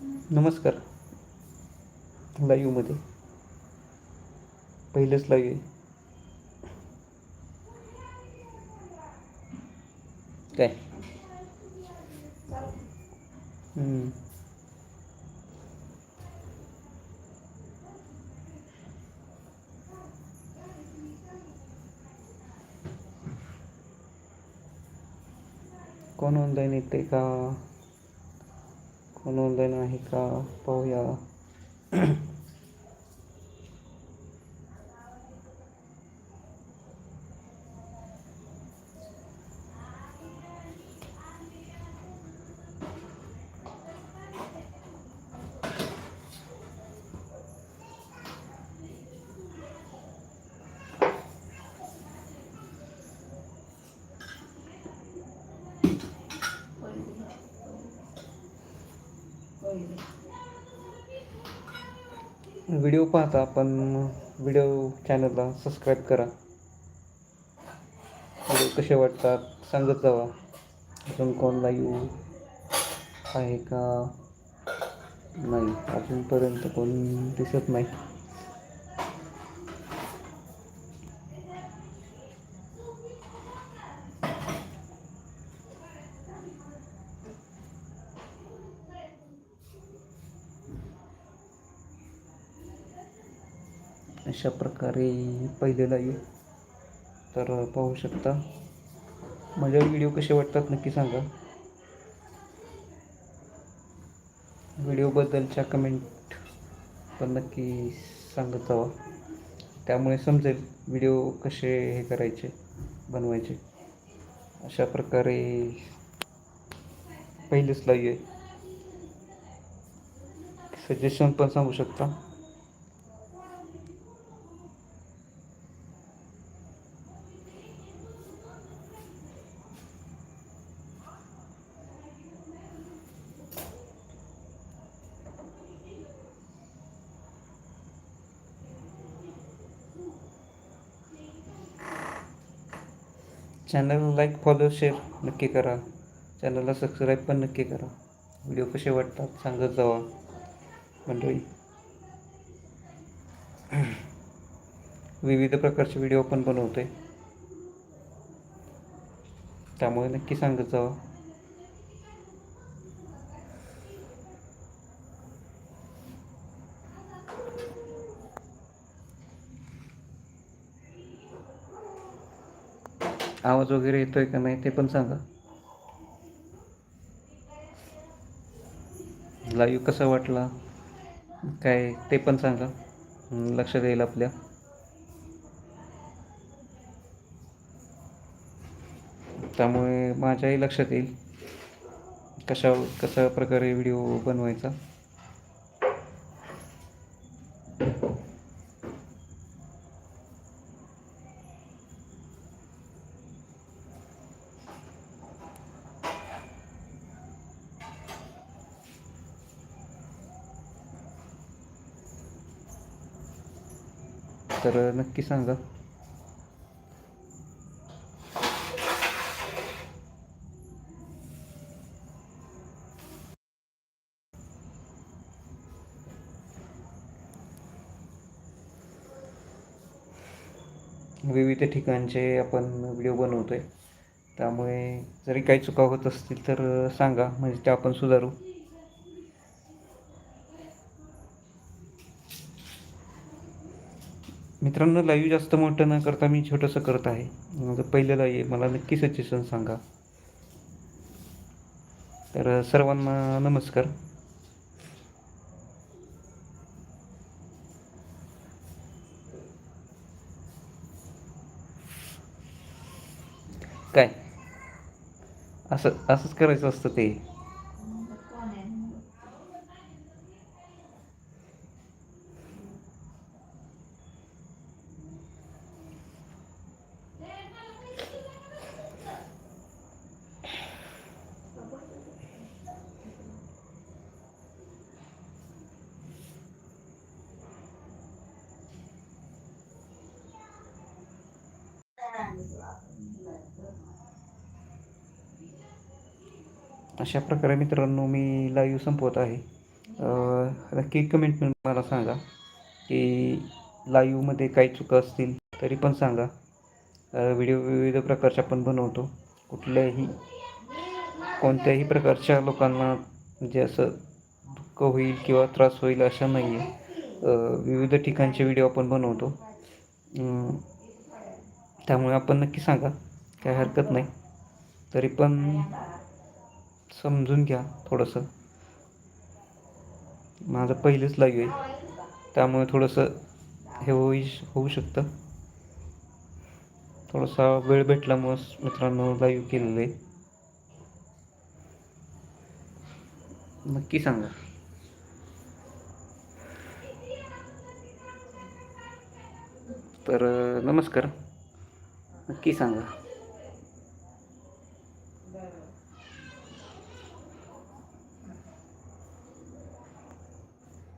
नमस्कार. लाईव्हमध्ये पहिलंच लाईव्ह आहे. काय? हम्म. कोण ऑनलाईन येते का? कोण ऑनलाईन आहे का? पाहूया. व्हिडिओ पाहता पण व्हिडिओ चॅनलला सबस्क्राईब करा. व्हिडिओ कसे वाटतात सांगत जावा. अजून कोण लाईव्ह हो? आहे का? नाही. अजूनपर्यंत कोण दिसत नाही. अशा प्रकारे पहिलेला लाईव्ह तर पाहू शकता. माझ्या व्हिडिओ कसे वाटतात नक्की सांगा. व्हिडिओबद्दलच्या कमेंट पण नक्की सांगत जावा. त्यामुळे समजेल व्हिडिओ कसे हे करायचे बनवायचे. अशा प्रकारे पहिलेच लाईव्ह आहे. सजेशन पण सांगू शकता. चॅनलला लाईक फॉलो शेअर नक्की करा. चॅनलला सबस्क्राईब पण नक्की करा. व्हिडिओ कसे वाटतात सांगत जावा. मंडळी. विविध प्रकारचे व्हिडिओ पण बनवतोय. त्यामुळे नक्की सांगत जावा. आवाज वगैरे येतोय का नाही ते पण सांगा. लाईव्ह कसा वाटला? काय ते पण सांगा. लक्ष लक्षात येईल आपल्या. त्यामुळे माझ्याही लक्षात येईल कशा कशा प्रकारे व्हिडिओ बनवायचा. तर नक्की सांगा. विविध ठिकाणचे आपण व्हिडिओ बनवतोय. त्यामुळे जरी काही चुका होत असतील तर सांगा म्हणजे ते आपण सुधारू. मित्रांनो लाईव्ह जास्त मोठं न करता मी छोटंसं करत आहे. माझं पहिलं लाईव्ह आहे. मला नक्की सजेशन सांगा. तर सर्वांना नमस्कार. काय? असं असंच करायचं असतं ते. अशा प्रकारे मित्रांनो मी लाईव्ह संपवत आहे. नक्की कमेंट मला सांगा की लाईव्हमध्ये काही चुका असतील तरी पण सांगा. व्हिडिओ विविध प्रकारचे आपण बनवतो. कुठल्याही कोणत्याही प्रकारच्या लोकांना म्हणजे असं दुःख होईल किंवा त्रास होईल अशा नाही आहे विविध ठिकाणचे व्हिडिओ आपण बनवतो. त्यामुळे आपण नक्की सांगा. काय हरकत नाही. तरी पण समजून घ्या थोडंसं. माझं पहिलेच लाईव्ह आहे. त्यामुळे थोडंसं हे होई होऊ शकतं. थोडासा वेळ भेटल्यामुळं मित्रांनो लाईव्ह केलेलं आहे. नक्की सांगा. तर नमस्कार. नक्की सांगा.